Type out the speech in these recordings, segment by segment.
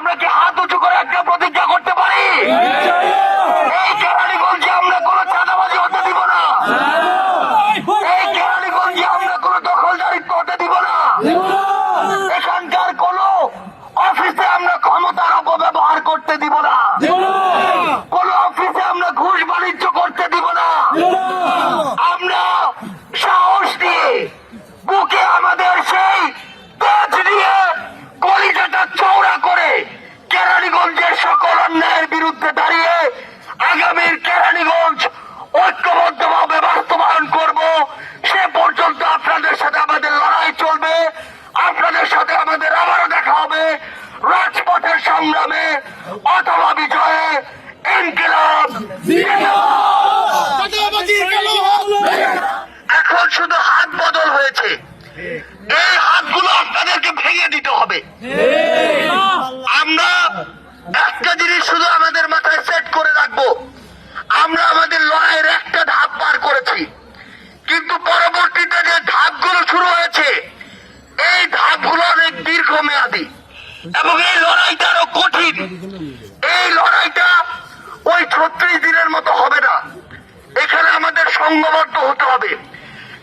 আমরা কি হাত উঁচু হবে রাজপথের সংগ্রামে, অথবা বিজয়ে ইনকিলাব। এখন শুধু হাত বদল হয়েছে। এই হাতগুলো আপনাদেরকে ভেঙে দিতে হবে। আমরা একটা জিনিস শুধু আমাদের মাথায় সেট করে রাখব। আমরা আমাদের লড়াইয়ের এবং এই লড়াইটা আরও কঠিন। এই লড়াইটা ওই ছত্রিশ দিনের মতো হবে না। এখানে আমাদের সংঘবদ্ধ হতে হবে।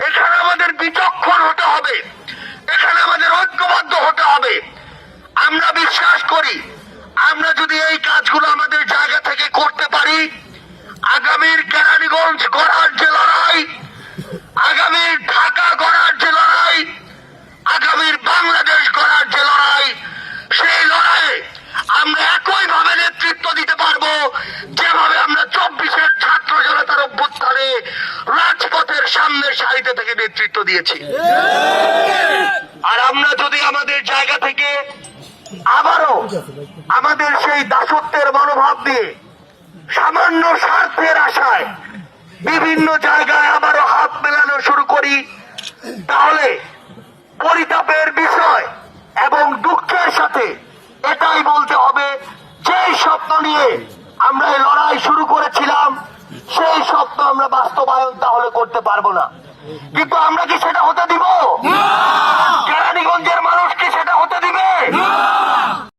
এখানে আমাদের বিচক্ষণ হতে হবে। এখানে আমাদের ঐক্যবদ্ধ হতে হবে। আমরা বিশ্বাস করি, আমরা যদি এই কাজগুলো আমাদের জায়গা থেকে করতে পারি, আগামীর কেরানীগঞ্জ গড়ার যে সামনের সারিতে থেকে নেতৃত্ব দিয়েছি। আর আমরা যদি আমাদের জায়গা থেকে আবারও আমাদের সেই দাসত্বের মনোভাব দিয়ে সামান্য স্বার্থের আশায় বিভিন্ন জায়গায় আবারও হাত মেলানো শুরু করি, তাহলে পরিতাপের বিষয় এবং দুঃখের সাথে এটাই বলতে হবে যে স্বপ্ন নিয়ে আমরা এই লড়াই শুরু করেছিলাম বাস্তবায়ন তাহলে করতে পারব না। কিন্তু আমরা কি সেটা হতে দিব?